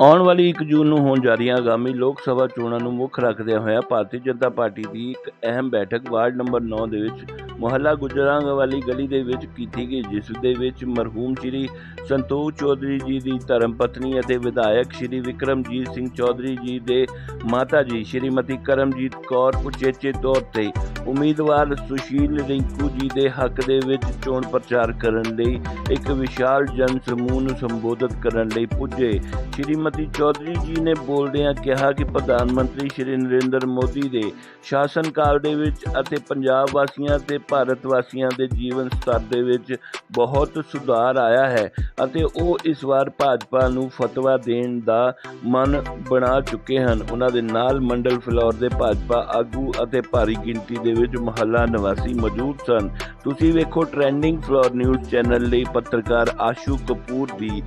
ਆਉਣ ਵਾਲੀ 1 ਜੂਨ ਨੂੰ ਹੋਣ ਜਾ ਰਹੀਆਂ ਆਗਾਮੀ ਲੋਕ ਸਭਾ ਚੋਣਾਂ ਨੂੰ ਮੁੱਖ ਰੱਖਦਿਆਂ ਹੋਇਆ ਭਾਰਤੀ ਜਨਤਾ ਪਾਰਟੀ ਦੀ ਇੱਕ ਅਹਿਮ ਬੈਠਕ ਵਾਰਡ ਨੰਬਰ 9 ਦੇ ਵਿੱਚ ਮੁਹੱਲਾ ਗੁਜਰਾਂਗ ਵਾਲੀ ਗਲੀ ਦੇ ਵਿੱਚ ਕੀਤੀ ਗਈ, ਜਿਸ ਦੇ ਵਿੱਚ ਮਰਹੂਮ ਸ਼੍ਰੀ ਸੰਤੋਖ ਚੌਧਰੀ ਜੀ ਦੀ ਧਰਮ ਪਤਨੀ ਅਤੇ ਵਿਧਾਇਕ ਸ਼੍ਰੀ ਵਿਕਰਮਜੀਤ ਸਿੰਘ ਚੌਧਰੀ ਜੀ ਦੇ ਮਾਤਾ ਜੀ, ਸ਼੍ਰੀਮਤੀ ਕਰਮਜੀਤ ਕੌਰ ਉਚੇਚੇ ਤੌਰ ਤੇ ਉਮੀਦਵਾਰ ਸੁਸ਼ੀਲ ਰਿੰਕੂ ਜੀ ਦੇ ਹੱਕ ਦੇ ਵਿੱਚ ਚੋਣ ਪ੍ਰਚਾਰ ਕਰਨ ਲਈ ਇੱਕ ਵਿਸ਼ਾਲ ਜਨ ਸਮੂਹ ਨੂੰ ਸੰਬੋਧਿਤ ਕਰਨ ਲਈ ਪੁੱਜੇ। ਸ਼੍ਰੀਮਤੀ ਚੌਧਰੀ ਜੀ ਨੇ ਬੋਲਦਿਆਂ ਕਿਹਾ ਕਿ ਪ੍ਰਧਾਨ ਮੰਤਰੀ ਸ਼੍ਰੀ ਨਰਿੰਦਰ ਮੋਦੀ ਦੇ ਸ਼ਾਸਨ ਕਾਲ ਦੇ ਵਿੱਚ ਅਤੇ ਪੰਜਾਬ ਵਾਸੀਆਂ ਤੇ ਭਾਰਤ ਵਾਸੀਆਂ ਦੇ ਜੀਵਨ ਸਤਰ ਦੇ ਵਿੱਚ ਬਹੁਤ ਸੁਧਾਰ ਆਇਆ ਹੈ ਅਤੇ ਉਹ ਇਸ ਵਾਰ ਭਾਜਪਾ ਨੂੰ ਫਤਵਾ ਦੇਣ ਦਾ ਮਨ ਬਣਾ ਚੁੱਕੇ ਹਨ। ਉਹਨਾਂ ਦੇ ਨਾਲ ਮੰਡਲ ਫਲੋਰ ਦੇ ਭਾਜਪਾ ਆਗੂ ਅਤੇ ਭਾਰੀ ਗਿਣਤੀ ਦੇ ਵਿੱਚ ਮਹੱਲਾ ਨਿਵਾਸੀ ਮੌਜੂਦ ਸਨ। ਤੁਸੀਂ ਵੇਖੋ ਟ੍ਰੈਂਡਿੰਗ ਫਲੋਰ ਨਿਊਜ਼ ਚੈਨਲ ਲਈ ਪੱਤਰਕਾਰ ਆਸ਼ੂ ਕਪੂਰ ਦੀ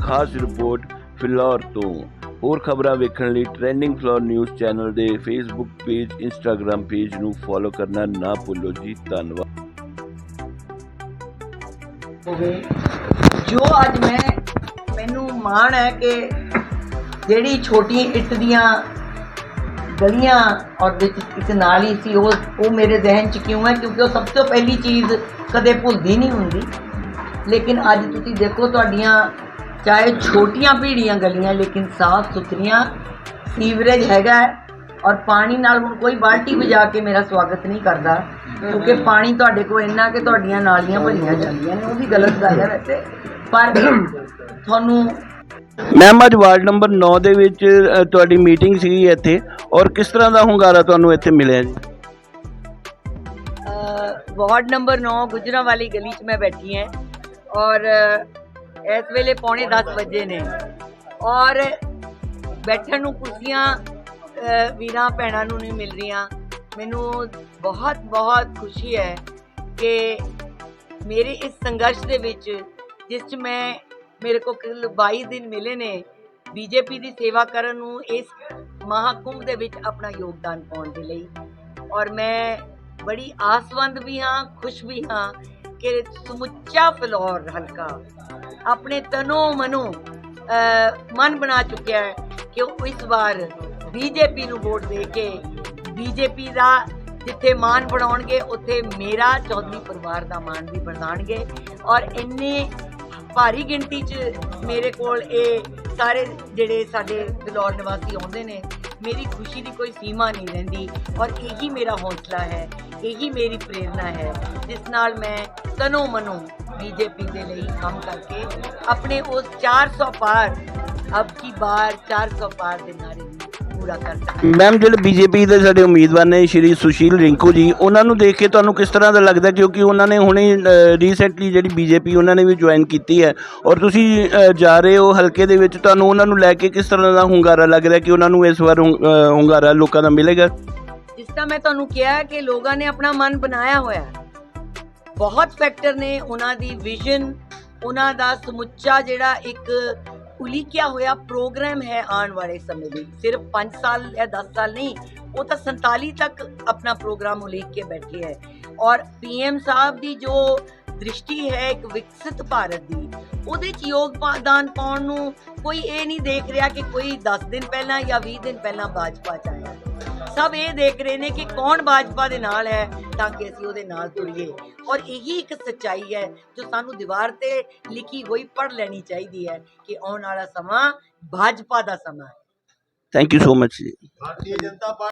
ਖਾਸ ਰਿਪੋਰਟ ਫਿਲੌਰ ਤੋਂ। ਹੋਰ ਖਬਰਾਂ ਵੇਖਣ ਲਈ ਟ੍ਰੈਂਡਿੰਗ ਫਲੋਰ ਨਿਊਜ਼ ਚੈਨਲ ਦੇ ਫੇਸਬੁੱਕ ਪੇਜ ਇੰਸਟਾਗ੍ਰam ਪੇਜ ਨੂੰ ਫੋਲੋ ਕਰਨਾ ਨਾ ਭੁੱਲੋ ਜੀ, ਧੰਨਵਾਦ। ਜੋ ਅੱਜ ਮੈਂ, ਮੈਨੂੰ ਮਾਣ ਹੈ ਕਿ ਜਿਹੜੀ ਛੋਟੀ ਇੱਟ ਦੀਆਂ ਗਲੀਆਂ ਔਰ ਵਿੱਚ ਇੱਕ ਨਾਲੀ ਸੀ, ਉਹ ਉਹ ਮੇਰੇ ਜ਼ਿਹਨ 'ਚ ਕਿਉਂ ਹੈ? ਕਿਉਂਕਿ ਉਹ ਸਭ ਤੋਂ ਪਹਿਲੀ ਚੀਜ਼ ਕਦੇ ਭੁੱਲਦੀ ਨਹੀਂ ਹੁੰਦੀ। ਲੇਕਿਨ ਅੱਜ ਤੁਸੀਂ ਦੇਖੋ, ਤੁਹਾਡੀਆਂ ਚਾਹੇ ਛੋਟੀਆਂ ਭੀੜੀਆਂ ਗਲੀਆਂ ਲੇਕਿਨ ਸਾਫ਼ ਸੁਥਰੀਆਂ ਸੀਵਰੇਜ ਹੈਗਾ ਔਰ ਪਾਣੀ ਨਾਲ ਹੁਣ ਕੋਈ ਬਾਲਟੀ ਵਜਾ ਕੇ ਮੇਰਾ ਸਵਾਗਤ ਨਹੀਂ ਕਰਦਾ ਕਿਉਂਕਿ ਪਾਣੀ ਤੁਹਾਡੇ ਕੋਲ ਇੰਨਾ ਕਿ ਤੁਹਾਡੀਆਂ ਨਾਲੀਆਂ ਭਰੀਆਂ ਜਾਂਦੀਆਂ ਨੇ ਉਹ ਵੀ ਗਲਤ ਗੱਲ ਹੈ ਵੈਸੇ। ਪਰ ਤੁਹਾਨੂੰ ਮੈਮ ਅੱਜ ਵਾਰਡ ਨੰਬਰ 9 ਦੇ ਵਿੱਚ ਤੁਹਾਡੀ ਮੀਟਿੰਗ ਸੀਗੀ ਇੱਥੇ ਔਰ ਕਿਸ ਤਰ੍ਹਾਂ ਦਾ ਹੁੰਗਾਰਾ ਤੁਹਾਨੂੰ ਇੱਥੇ ਮਿਲਿਆ ਜੀ? ਵਾਰਡ ਨੰਬਰ 9 ਗੁਜਰਾਂ ਵਾਲੀ ਗਲੀ 'ਚ ਮੈਂ ਬੈਠੀ ਹਾਂ ਔਰ ਇਸ ਵੇਲੇ ਪੌਣੇ 10 ਵਜੇ ਨੇ। ਔਰ ਬੈਠਣ ਨੂੰ ਕੁਰਸੀਆਂ ਵੀਰਾਂ, ਭੈਣਾਂ ਨੂੰ ਨਹੀਂ ਮਿਲ ਰਹੀਆਂ। ਮੈਨੂੰ ਬਹੁਤ ਬਹੁਤ ਖੁਸ਼ੀ ਹੈ ਕਿ ਮੇਰੇ ਇਸ ਸੰਘਰਸ਼ ਦੇ ਵਿੱਚ, ਜਿਸ 'ਚ ਮੈਂ, ਮੇਰੇ ਕੋਲ ਕੁੱਲ 22 ਦਿਨ ਮਿਲੇ ਨੇ ਬੀਜੇਪੀ ਦੀ ਸੇਵਾ ਕਰਨ ਨੂੰ ਇਸ ਮਹਾਕੁੰਭ ਦੇ ਵਿੱਚ ਆਪਣਾ ਯੋਗਦਾਨ ਪਾਉਣ ਦੇ ਲਈ। ਔਰ ਮੈਂ ਬੜੀ ਆਸਵੰਦ ਵੀ ਹਾਂ, ਖੁਸ਼ ਵੀ ਹਾਂ ਕਿ ਸਮੁੱਚਾ ਫਲੋਰ ਹਲਕਾ ਆਪਣੇ ਤਨੋ ਮਨੋ ਮਨ ਬਣਾ ਚੁੱਕਿਆ ਹੈ ਕਿ ਉਹ ਇਸ ਵਾਰ ਬੀਜੇਪੀ ਨੂੰ ਵੋਟ ਦੇ ਕੇ ਬੀਜੇਪੀ ਦਾ ਜਿੱਥੇ ਮਾਨ ਬਣਾਉਣਗੇ, ਉੱਥੇ ਮੇਰਾ ਚੌਧਰੀ ਪਰਿਵਾਰ ਦਾ ਮਾਨ ਵੀ ਬਣਾਉਣਗੇ। ਔਰ ਇੰਨੇ ਭਾਰੀ ਗਿਣਤੀ 'ਚ ਮੇਰੇ ਕੋਲ ਇਹ ਸਾਰੇ ਜਿਹੜੇ ਸਾਡੇ ਫਿਲੌਰ ਨਿਵਾਸੀ ਆਉਂਦੇ ਨੇ ਮੇਰੀ ਖੁਸ਼ੀ ਦੀ ਕੋਈ ਸੀਮਾ ਨਹੀਂ ਰਹਿੰਦੀ ਔਰ ਇਹੀ ਮੇਰਾ ਹੌਸਲਾ ਹੈ ਇਹੀ ਮੇਰੀ ਪ੍ਰੇਰਣਾ ਹੈ ਜਿਸ ਨਾਲ ਮੈਂ ਤਨੋ ਮਨੋ ਬੀਜੇਪੀ ਦੇ ਲਈ ਕੰਮ ਕਰਕੇ ਆਪਣੇ ਉਸ 400 ਪਾਰ ਅਬ ਕੀ ਬਾਰ 400 ਪਾਰ ਦੇ ਨਾਰੇ ਪੂਰਾ ਕਰ ਸਕਾਂ ਮੈਮ ਜਿਹੜੇ ਬੀਜੇਪੀ ਦੇ ਸਾਡੇ ਉਮੀਦਵਾਰ ਨੇ ਸ਼੍ਰੀ ਸੁਸ਼ੀਲ ਰਿੰਕੂ ਜੀ ਉਹਨਾਂ ਨੂੰ ਦੇਖ ਕੇ ਤੁਹਾਨੂੰ ਕਿਸ ਤਰ੍ਹਾਂ ਦਾ ਲੱਗਦਾ? ਕਿਉਂਕਿ ਉਹਨਾਂ ਨੇ ਹੁਣੇ ਰੀਸੈਂਟਲੀ ਜਿਹੜੀ ਬੀਜੇਪੀ ਉਹਨਾਂ ਨੇ ਵੀ ਜੁਆਇਨ ਕੀਤੀ ਹੈ। ਔਰ ਤੁਸੀਂ ਅ, ਜਾ ਰਹੇ ਹੋ ਹਲਕੇ ਦੇ ਵਿੱਚ ਤੁਹਾਨੂੰ ਉਹਨਾਂ ਨੂੰ ਲੈ ਕੇ ਕਿਸ ਤਰ੍ਹਾਂ ਦਾ ਹੁੰਗਾਰਾ ਲੱਗ ਰਿਹਾ ਕਿ ਉਹਨਾਂ ਨੂੰ ਇਸ ਵਾਰ ਹੁੰ- ਅ, ਹੁੰਗਾਰਾ ਲੋਕਾਂ ਦਾ ਮਿਲੇਗਾ? ਜਿਸ ਤਰ੍ਹਾਂ ਮੈਂ ਤੁਹਾਨੂੰ ਕਿਹਾ ਕਿ ਲੋਕਾਂ ਨੇ ਆਪਣਾ ਮਨ ਬਣਾਇਆ ਹੋਇਆ ਹੈ। ਬਹੁਤ ਫੈਕਟਰ ਨੇ ਉਹਨਾਂ ਦੀ ਵਿਜ਼ਨ ਉਹਨਾਂ ਦਾ ਸਮੁੱਚਾ ਜਿਹੜਾ ਇੱਕ ਉਲੀਕਿਆ ਹੋਇਆ? ਪ੍ਰੋਗਰਾਮ ਹੈ ਆਉਣ ਵਾਲੇ ਸਮੇਂ ਲਈ ਸਿਰਫ 5 ਸਾਲ ਜਾਂ 10 ਸਾਲ ਨਹੀਂ, ਉਹ ਤਾਂ 47 ਤੱਕ ਆਪਣਾ ਪ੍ਰੋਗਰਾਮ ਉਲੀਕ ਕੇ ਬੈਠੇ ਹੈ। ਔਰ ਪੀਐਮ ਸਾਹਿਬ ਦੀ ਜੋ ਦ੍ਰਿਸ਼ਟੀ ਹੈ ਇੱਕ ਵਿਕਸਿਤ ਭਾਰਤ ਦੀ ਉਹਦੇ ਚ ਯੋਗਦਾਨ ਪਾਉਣ ਨੂੰ ਕੋਈ ਇਹ ਨਹੀਂ ਦੇਖ ਰਿਹਾ ਕਿ ਕੋਈ 10 ਦਿਨ ਪਹਿਲਾਂ ਜਾਂ 20 ਦਿਨ ਪਹਿਲਾਂ ਭਾਜਪਾ ਚ ਆਇਆ। ਸਭ ਇਹ ਦੇਖ ਰਹੇ ਨੇ ਕਿ ਕੌਣ ਭਾਜਪਾ ਦੇ ਨਾਲ ਹੈ ਤਾਂ ਕਿ ਅਸੀਂ ਉਹਦੇ ਨਾਲ ਤੁਰੀਏ। ਔਰ ਇਹੀ ਇੱਕ ਸੱਚਾਈ ਹੈ ਜੋ ਸਾਨੂੰ ਦੀਵਾਰ ਤੇ ਲਿਖੀ ਹੋਈ ਪੜ੍ਹ ਲੈਣੀ ਚਾਹੀਦੀ ਹੈ ਕਿ ਆਉਣ ਵਾਲਾ ਸਮਾਂ ਭਾਜਪਾ ਦਾ ਸਮਾਂ ਹੈ। ਥੈਂਕ ਯੂ ਸੋ ਮਚ ਜੀ।